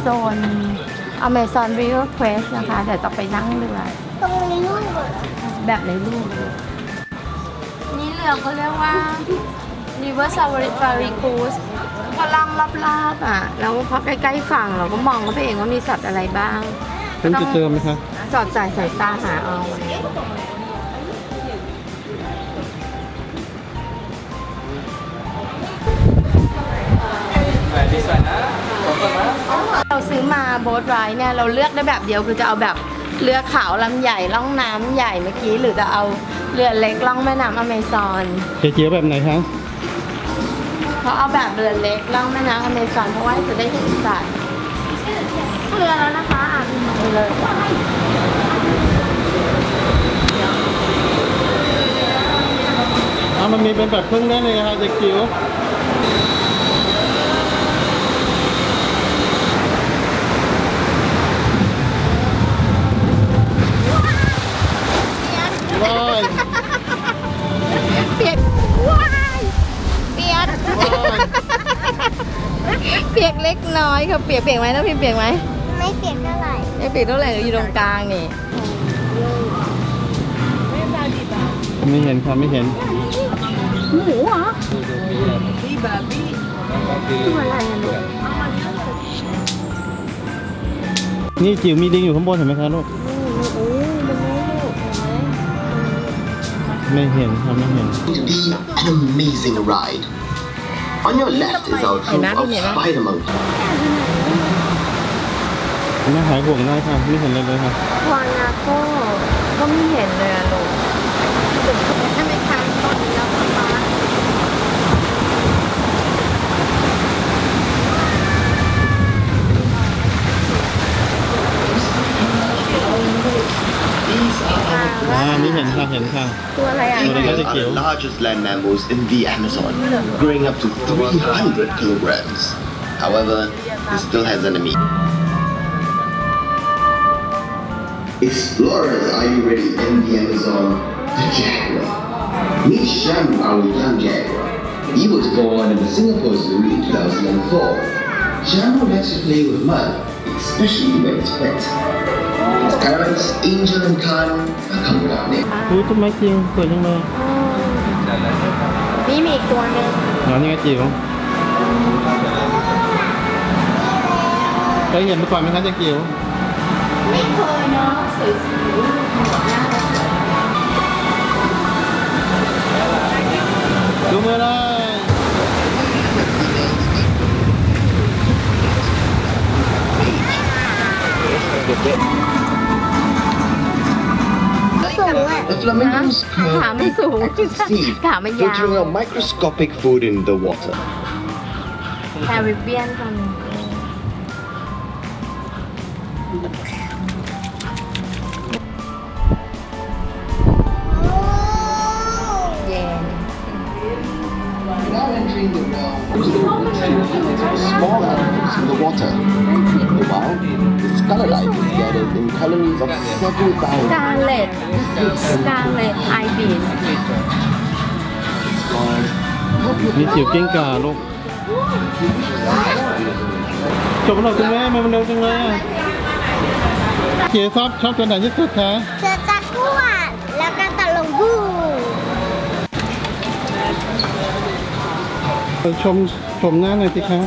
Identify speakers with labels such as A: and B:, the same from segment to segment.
A: โซน Amazon River Quest นะคะ เดี๋ยวจะไปนั่งเรือ
B: ตรงนี้นู่นเหรอ
A: แบบในรูปนี่เรือเขาเรียกว่า River Safari Cruise ก็ล่องรอบๆอะ แล้วพอใกล้ๆฝั่งเราก็มองเข้าไปเองว่ามีสัตว์อะไรบ้าง
C: คุณจะเจอไหมคะ
A: สอดสายสายตาหาเอา ซื้อมาโบ๊ทไรด์เนี่ยเราเลือกได้แบบเดียวคือจะเอาแบบเรือขาวลำใหญ่ล่องน้ำใหญ่เมื่อกี้ หรือจะเอาเรือเล็กล่องแม่น้ำอเมซอน
C: เจ๊เจียวแบบไหนคะ
A: เขาเอาแบบเรือเล็กล่องแม่น้ำอเมซอนเพราะว่าจะได้เห็นสัตว์เรือแล้วนะคะอ่านไปเลย
C: อ่ามันมีเป็นแบบเครื่องเล่นเลยนะคะเจ๊จิ๋วว้
A: ปียกเล็กน้อยค่ะเปียกเปียกไหมน้องพิมเปียกไหม
B: ไม่เปลี่ยนเท่าไหร่
A: ไม่เปียกเท่าไหร่อยู่ตรงกลางนี่
C: ไม่เห็นค่ะไม่เห็น
A: หมูเหรอตัวอะไรอะลูก
C: นี่จิ๋วมีดิงอยู่ข้างบนเห็นไหมคะลูก
A: โอ้ยมันไม่ลูกเห็นไหม
C: ไม่เห็นค่ะไม่เห็น
D: to be an amazing ride. On your left is our troupe
A: Enough,
D: of
A: enough.
D: spider monkeys.
C: น่าหายห่วงได้ค่ะไม่เห็นเลยเลยค่ะ
A: วานาโก้ก็ไม่เห็นเลยอะลูก นี่
C: เห็นค่ะ เห็นค่ะ
A: ตัวอะไรอ่ะ
C: What
D: Tigers
C: is it,
D: are
C: Gil?
D: the largest land mammals in the Amazon, growing up to 300 kilograms. However, it still has enemy. Explorers, are you ready in the Amazon? The jaguar. Meet Shamu, our young jaguar. He was born in the Singapore Zoo in 2004. Shamu likes to play with mud, especially when it's wet. His parents, Angel and Khan, are coming out next.
C: อุ้ยต้นไม้จริงสวยจังเลย
A: นี่มีอีกตัวหนึง
C: อ๋อนี่ไงจิ๋วเคยเห็นมาก่อนไหมคะเจ๊จิ๋ว
A: ไม่เคยเนาะสวยๆ
C: ดูมือเลย
B: สูงอ่ะ
D: The flamingos
A: ขาไม่สูง
D: perceive
A: ขาไม่ยาว
D: filtering out microscopic food in the water.
A: แคริบเบียนกันเย็น
D: Now entering the well, small animals in the water. In scarlet is gathered in colonies of every
A: ส
D: thousand.
A: กาเลตสกาเลตไอบีส
C: มีจิ๋วเก้งก่าลูกจบแล้วเหรอคุณแม่มาเร็วจังเลยอะเก๋ชอบชอบตัวไหนที่สุดคะ
B: เสือจักรวาดแล้วก็ตะลงบู
C: ชมชมหน้าหน่อยสิคะ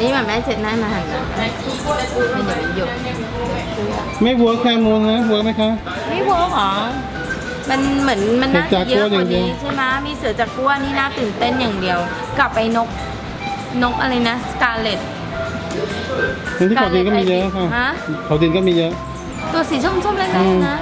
A: นี่มันแม่เจ็ดหน้ามาหันนะไม่เดี๋ยวมันหยุด
C: ไม่วัวแคมูลนะวัวไหมคะ
A: ไม่เวิร์กเหรอ มันเหมือนมันน่าจะเยอะกว่านี้ใช่ไหมมีเสือจากกัวนี่น่าตื่นเต้นอย่างเดียว กลับไปนกนกอะไรนะสกาเลต
C: ที่เขาดินก็มีเยอะค่ะ
A: ฮะ
C: เขาดินก็มีเยอะ
A: ตัวสีส้มๆเล็ก
C: อืม
A: ๆนะ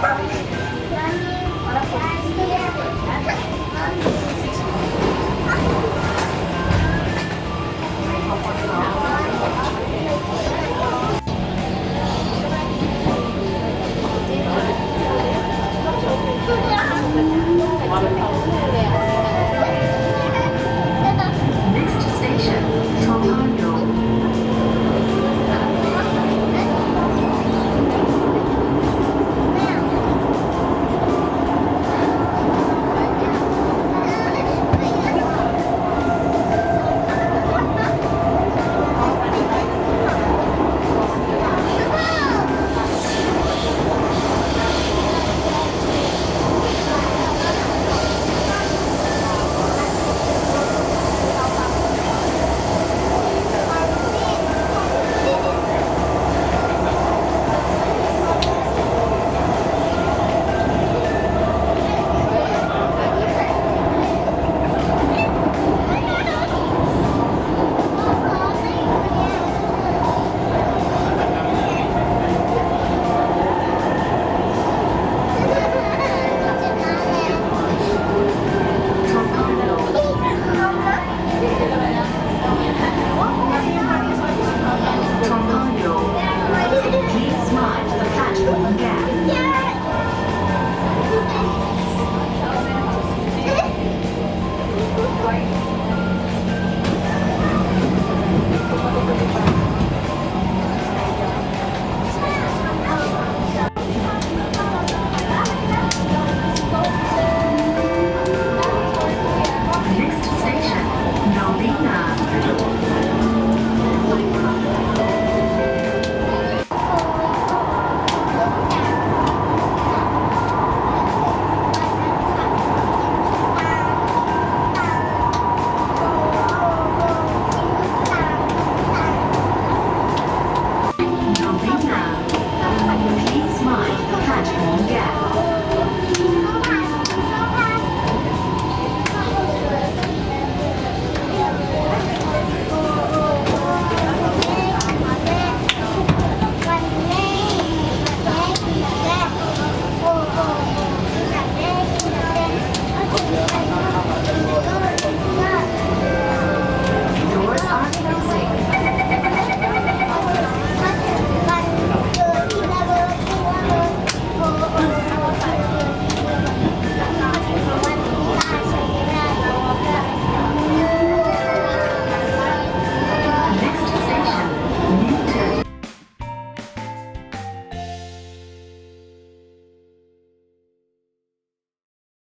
E: para.